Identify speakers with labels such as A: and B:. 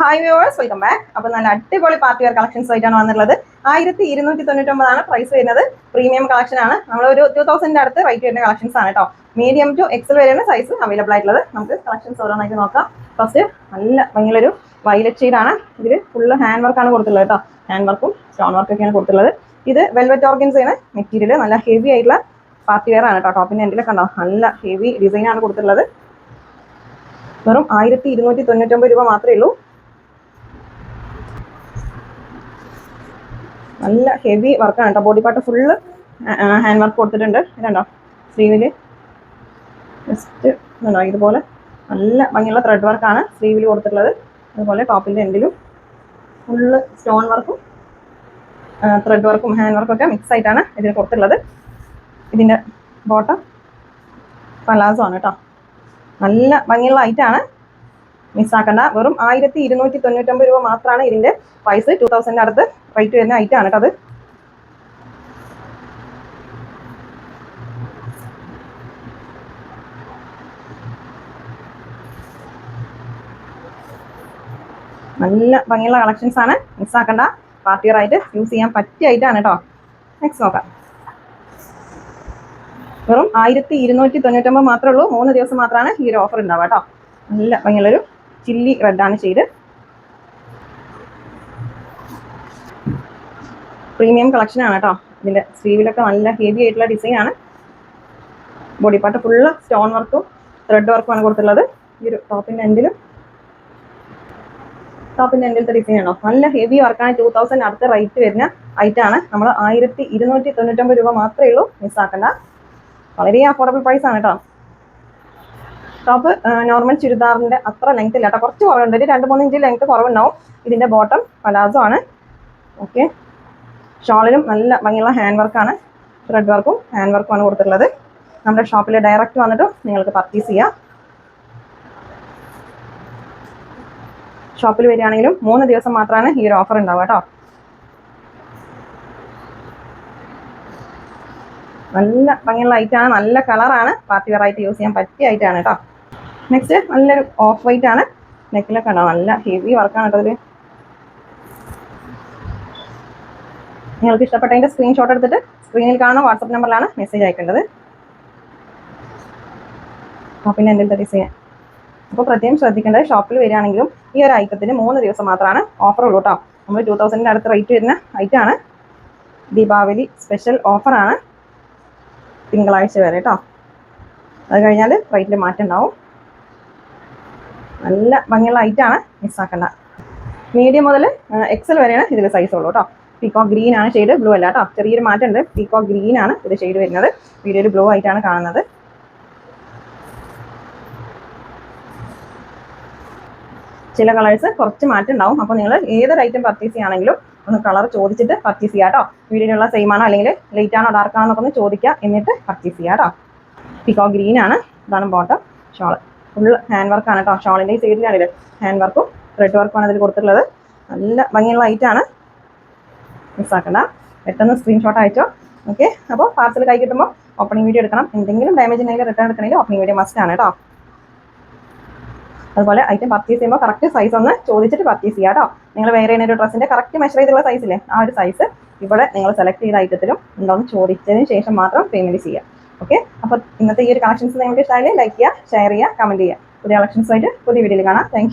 A: Hi viewers welcome back അപ്പോൾ നല്ല അടിപൊളി പാർട്ടി വെയർ കളക്ഷൻസ് ആയിട്ടാണ് വന്നിട്ടുള്ളത്. ആയിരത്തി ഇരുന്നൂറ്റി തൊണ്ണൂറ്റൊമ്പതാണ് പ്രൈസ് വരുന്നത്. പ്രീമിയം കളക്ഷൻ ആണ്. നമ്മൾ ഒരു ടൂ തൗസൻഡിന്റെ അടുത്ത് റേറ്റ് വരുന്ന കളക്ഷൻസ് ആണ് കേട്ടോ മീഡിയം ടു എക്സൽ വരെയാണ് സൈസ് അവൈലബിൾ ആയിട്ടുള്ളത്. നമുക്ക് കളക്ഷൻസ് ഓരോന്നായിട്ട് നോക്കാം. ഫസ്റ്റ് നല്ല ഭയങ്കര വൈലറ്റ് ഷെയ്ഡാണ് ഇതിൽ ഫുള്ള് ഹാൻഡ് വർക്കാണ് കൊടുത്തുള്ളത് കേട്ടോ ഹാൻഡ് വർക്കും സ്റ്റോൺ വർക്കൊക്കെയാണ് കൊടുത്തുള്ളത് ഇത് വെൽവെറ്റ് ഓർഗൻസ് ആണ്. മെറ്റീരിയൽ നല്ല ഹെവി ആയിട്ടുള്ള പാർട്ടി വെയർ ആണ് കേട്ടോ ടോപ്പിന്റെ എൻഡിലൊക്കെ ഉണ്ടോ നല്ല ഹെവി ഡിസൈൻ ആണ് കൊടുത്തിട്ടുള്ളത്. വെറും ആയിരത്തി ഇരുന്നൂറ്റി തൊണ്ണൂറ്റൊമ്പത് രൂപ മാത്രമേ ഉള്ളൂ. നല്ല ഹെവി വർക്കാണ് കേട്ടോ. Body part full hand work കൊടുത്തിട്ടുണ്ട്. ഇതുണ്ടോ? സ്ലീവിൽ ജസ്റ്റ് ഇതുണ്ടോ? ഇതുപോലെ നല്ല ഭംഗിയുള്ള ത്രെഡ് വർക്കാണ് സ്ലീവിൽ കൊടുത്തിട്ടുള്ളത്. അതുപോലെ ടോപ്പിന്റെ എൻഡിലും ഫുള്ള് സ്റ്റോൺ വർക്കും ത്രെഡ് വർക്കും ഹാൻഡ് വർക്കും ഒക്കെ മിക്സ് ആയിട്ടാണ് ഇതിന് കൊടുത്തിട്ടുള്ളത്. ഇതിന്റെ ബോട്ടം പലാസോ ആണ് കേട്ടോ. നല്ല ഭംഗിയുള്ള ഐറ്റാണ് മിസ്സാക്കണ്ട. വെറും ആയിരത്തി ഇരുന്നൂറ്റി തൊണ്ണൂറ്റൊമ്പത് രൂപ മാത്രമാണ് ഇതിന്റെ പ്രൈസ് ടൂ തൗസൻഡ് അടുത്ത് റേറ്റ് വരുന്ന ഐറ്റം ആണ് കേട്ടോ അത്. നല്ല ഭംഗിയുള്ള കളക്ഷൻസ് ആണ്. മിസ്സാക്കണ്ട. പാർട്ടി ആയിട്ട് യൂസ് ചെയ്യാൻ പറ്റിയ ഐറ്റാണ് കേട്ടോ. നെക്സ്റ്റ് നോക്കാം. വെറും ആയിരത്തി ഇരുന്നൂറ്റി തൊണ്ണൂറ്റൊമ്പത് മാത്രമേ ഉള്ളൂ. മൂന്ന് ദിവസം മാത്രമാണ് ഈ ഒരു ഓഫർ ഉണ്ടാവുക കേട്ടോ. നല്ല ഭംഗിയുള്ളൊരു ചില്ലി റെഡാണ് ചെയ്ത്. പ്രീമിയം കളക്ഷൻ ആണ് കേട്ടോ. ഇതിന്റെ സ്ലീവിലൊക്കെ നല്ല ഹെവി ആയിട്ടുള്ള ഡിസൈൻ ആണ്. ബോഡി പാർട്ട് ഫുള്ള് സ്റ്റോൺ വർക്കും ത്രെഡ് വർക്കുമാണ് കൊടുത്തിട്ടുള്ളത്. ഈ ഒരു ടോപ്പിന്റെ എൻഡിലും ടോപ്പിന്റെ എൻഡിലത്തെ ഡിസൈൻ ആണോ? നല്ല ഹെവി വർക്കാണ് ടൂ തൗസൻഡ് അടുത്ത റേറ്റ് വരുന്ന ഐറ്റം ആണ്. നമ്മൾ ആയിരത്തി ഇരുന്നൂറ്റി തൊണ്ണൂറ്റൊമ്പത് രൂപ മാത്രമേ ഉള്ളൂ മിസ്സാക്കണ്ട വളരെ അഫോർഡബിൾ പ്രൈസ് ആണ് കേട്ടോ. ടോപ്പ് നോർമൽ ചുരിദാറിന്റെ അത്ര ലെങ്ത് ഇല്ല കുറച്ച് കുറവുണ്ട്. ഒരു രണ്ട് മൂന്ന് ഇഞ്ച് ലെങ്ത് കുറവുണ്ടാവും. ഇതിന്റെ ബോട്ടം പലാസോ ആണ്. ഓക്കെ ഷോളിലും നല്ല ഭംഗിയുള്ള ഹാൻഡ് വർക്കാണ് ത്രെഡ് വർക്കും ഹാൻഡ് വർക്കും ആണ് കൊടുത്തിട്ടുള്ളത്. നമ്മുടെ ഷോപ്പിൽ ഡയറക്റ്റ് വന്നിട്ട് നിങ്ങൾക്ക് പർച്ചേസ് ചെയ്യാം. ഷോപ്പിൽ വരികയാണെങ്കിലും മൂന്ന് ദിവസം മാത്രമാണ് ഈ ഒരു ഓഫർ ഉണ്ടാവുക കേട്ടോ. നല്ല ഭംഗിയുള്ള ഐറ്റാണ് നല്ല കളറാണ് പാർട്ടി വെറൈറ്റി യൂസ് ചെയ്യാൻ പറ്റിയ ഐറ്റാണ് കേട്ടോ. നെക്സ്റ്റ് നല്ലൊരു ഓഫ് വൈറ്റ് ആണ്. നെക്കിലൊക്കെ ഉണ്ടോ നല്ല ഹെവി വർക്കാണ് കേട്ടോ നിങ്ങൾക്ക് ഇഷ്ടപ്പെട്ടതിന്റെ സ്ക്രീൻഷോട്ട് എടുത്തിട്ട് സ്ക്രീനിൽ കാണുന്ന വാട്സപ്പ് നമ്പറിലാണ് മെസ്സേജ് അയക്കേണ്ടത്. പിന്നെ എന്തെങ്കിലും ഡിസൈൻ അപ്പോൾ പ്രത്യേകം ശ്രദ്ധിക്കേണ്ടത് ഷോപ്പിൽ വരികയാണെങ്കിലും ഈ ഒരു ഐറ്റത്തിന് മൂന്ന് ദിവസം മാത്രമാണ് ഓഫർ ഉള്ളൂ കേട്ടോ നമ്മൾ ടൂ തൗസൻഡിന്റെ അടുത്ത് റേറ്റ് വരുന്ന ഐറ്റമാണ് ദീപാവലി സ്പെഷ്യൽ ഓഫറാണ് തിങ്കളാഴ്ച വരെ കേട്ടോ അത് കഴിഞ്ഞാൽ റേറ്റിൽ മാറ്റം ഉണ്ടാവും. നല്ല ഭംഗിയുള്ള ഐറ്റാണ് മിസ്സാക്കണ്ട. മീഡിയം മുതൽ എക്സൽ വരെയാണ് ഇതിൽ സൈസ് ഉള്ളൂ കേട്ടോ പീക്കോ ഗ്രീൻ ആണ് ഷെയ്ഡ് ബ്ലൂ അല്ല കേട്ടോ ചെറിയൊരു മാറ്റം ഉണ്ട് പീക്കോ ഗ്രീൻ ആണ് ഇത് ഷെയ്ഡ് വരുന്നത്. വീഡിയോയിൽ ബ്ലൂ ആയിട്ടാണ് കാണുന്നത്. ചില കളേഴ്സ് കുറച്ച് മാറ്റം ഉണ്ടാവും അപ്പോൾ നിങ്ങൾ ഏതൊരു ഐറ്റം പർച്ചേസ് ചെയ്യുകയാണെങ്കിലും ഒന്ന് കളർ ചോദിച്ചിട്ട് പർച്ചേസ് ചെയ്യാം കേട്ടോ വീഡിയോയിലുള്ള സെയിം ആണോ അല്ലെങ്കിൽ ലൈറ്റ് ആണോ ഡാർക്ക് ആണോ എന്നൊക്കെ ഒന്ന് ചോദിക്കുക. എന്നിട്ട് പർച്ചേസ് ചെയ്യാം കേട്ടോ പിക്കോ ഗ്രീൻ ആണ്. ഇതാണ് ബോട്ടം ഷോൾ ഫുൾ ഹാൻഡ് വർക്കാണ് കേട്ടോ ഷോളിന്റെ ഈ സൈഡിലാണിത് ഹാൻഡ് വർക്കും റെഡ് വർക്കും ആണ് ഇതിൽ കൊടുത്തിട്ടുള്ളത്. നല്ല ഭംഗിയുള്ള ഐറ്റാണ് മിസ്സാക്കണ്ട പെട്ടെന്ന് സ്ക്രീൻഷോട്ട് അയച്ചോ. ഓക്കെ അപ്പോൾ പാർസൽ കൈ കിട്ടുമ്പോൾ ഓപ്പണിംഗ് വീഡിയോ എടുക്കണം. എന്തെങ്കിലും ഡാമേജ് ഉണ്ടെങ്കിൽ റിട്ടേൺ എടുക്കണമെങ്കിൽ ഓപ്പണിംഗ് വീഡിയോ മസ്റ്റ് ആണ് കേട്ടോ അതുപോലെ ഐറ്റം പർച്ചേസ് ചെയ്യുമ്പോൾ കറക്റ്റ് സൈസ് ഒന്ന് ചോദിച്ചിട്ട് പർച്ചേസ് ചെയ്യുക കേട്ടോ നിങ്ങൾ വേറെ ഒരു ഡ്രസ്സിന്റെ കറക്റ്റ് മെഷർ ചെയ്തുള്ള സൈസിലെ ആ ഒരു സൈസ് ഇവിടെ നിങ്ങൾ സെലക്ട് ചെയ്ത ഐറ്റത്തിലും ഉണ്ടോന്ന് ചോദിച്ചതിന് ശേഷം മാത്രം പേയ്മെന്റ് ചെയ്യുക ഓക്കെ അപ്പോൾ ഇന്നത്തെ ഈ ഒരു കളക്ഷൻസ് നിങ്ങൾക്ക് ഇഷ്ടമായാലും ലൈക്ക് ചെയ്യുക ഷെയർ ചെയ്യുക കമന്റ് ചെയ്യുക. പുതിയ കളക്ഷൻസുമായിട്ട് പുതിയ വീഡിയോയിൽ കാണാം. താങ്ക്